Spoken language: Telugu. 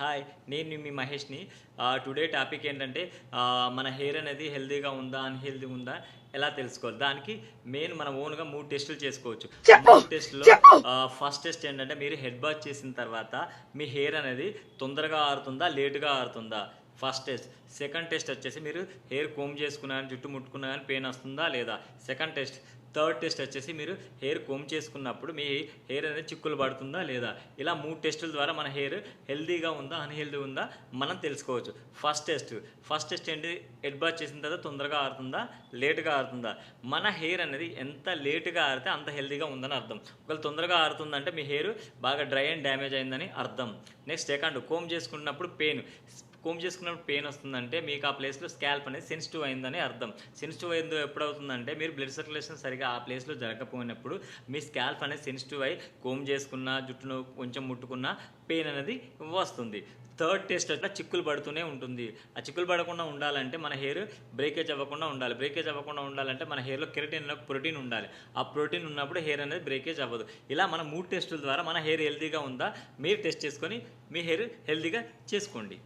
హాయ్ నేను మీ మహేష్ని. టుడే టాపిక్ ఏంటంటే మన హెయిర్ అనేది హెల్దీగా ఉందా అన్హెల్దీ ఉందా ఎలా తెలుసుకోవాలి? దానికి మెయిన్ మనం ఓన్గా మూడు టెస్టులు చేసుకోవచ్చు. మూడు టెస్ట్లో ఫస్ట్ టెస్ట్ ఏంటంటే మీరు హెడ్ బాత్ చేసిన తర్వాత మీ హెయిర్ అనేది తొందరగా ఆరుతుందా లేటుగా ఆరుతుందా? ఫస్ట్ టెస్ట్ సెకండ్ టెస్ట్ వచ్చేసి మీరు హెయిర్ కోమ్ చేసుకున్నా కానీ జుట్టు ముట్టుకున్నా కానీ పెయిన్ వస్తుందా లేదా? సెకండ్ టెస్ట్ థర్డ్ టెస్ట్ వచ్చేసి మీరు హెయిర్ కోమ్ చేసుకున్నప్పుడు మీ హెయిర్ అనేది చిక్కులు పడుతుందా లేదా? ఇలా మూడు టెస్టుల ద్వారా మన హెయిర్ హెల్దీగా ఉందా అన్హెల్దీ ఉందా మనం తెలుసుకోవచ్చు. ఫస్ట్ టెస్ట్ ఫస్ట్ టెస్ట్ ఏంటి? హెడ్ బాత్ చేసిన తర్వాత తొందరగా ఆరుతుందా లేటుగా ఆరుతుందా? మన హెయిర్ అనేది ఎంత లేటుగా ఆరితే అంత హెల్దీగా ఉందని అర్థం. ఒకవేళ తొందరగా ఆరుతుందంటే మీ హెయిర్ బాగా డ్రై అండ్ డ్యామేజ్ అయిందని అర్థం. నెక్స్ట్ సెకండ్ కోమ్ చేసుకున్నప్పుడు పెయిన్. కోమ్ చేసుకున్నప్పుడు పెయిన్ వస్తుందంటే మీకు ఆ ప్లేస్లో స్కాల్ప్ అనేది సెన్సిటివ్ అయిందని అర్థం. సెన్సిటివ్ అయిందో ఎప్పుడవుతుందంటే మీరు బ్లడ్ సర్క్యులేషన్ సరిగా ఆ ప్లేస్లో జరగకపోయినప్పుడు మీ స్కాల్ప్ అనేది సెన్సిటివ్ అయి కోమ్ చేసుకున్న జుట్టును కొంచెం ముట్టుకున్న పెయిన్ అనేది వస్తుంది. థర్డ్ టెస్ట్ అట్లా చిక్కులు పడుతూనే ఉంటుంది. ఆ చిక్కులు పడకుండా ఉండాలంటే మన హెయిర్ బ్రేకేజ్ అవ్వకుండా ఉండాలి. బ్రేకేజ్ అవ్వకుండా ఉండాలంటే మన హెయిర్లో కెరటిన్ ప్రోటీన్ ఉండాలి. ఆ ప్రోటీన్ ఉన్నప్పుడు హెయిర్ అనేది బ్రేకేజ్ అవ్వదు. ఇలా మన మూడు టెస్టుల ద్వారా మన హెయిర్ హెల్తీగా ఉందా? మీరు టెస్ట్ చేసుకొని మీ హెయిర్ హెల్తీగా చేసుకోండి.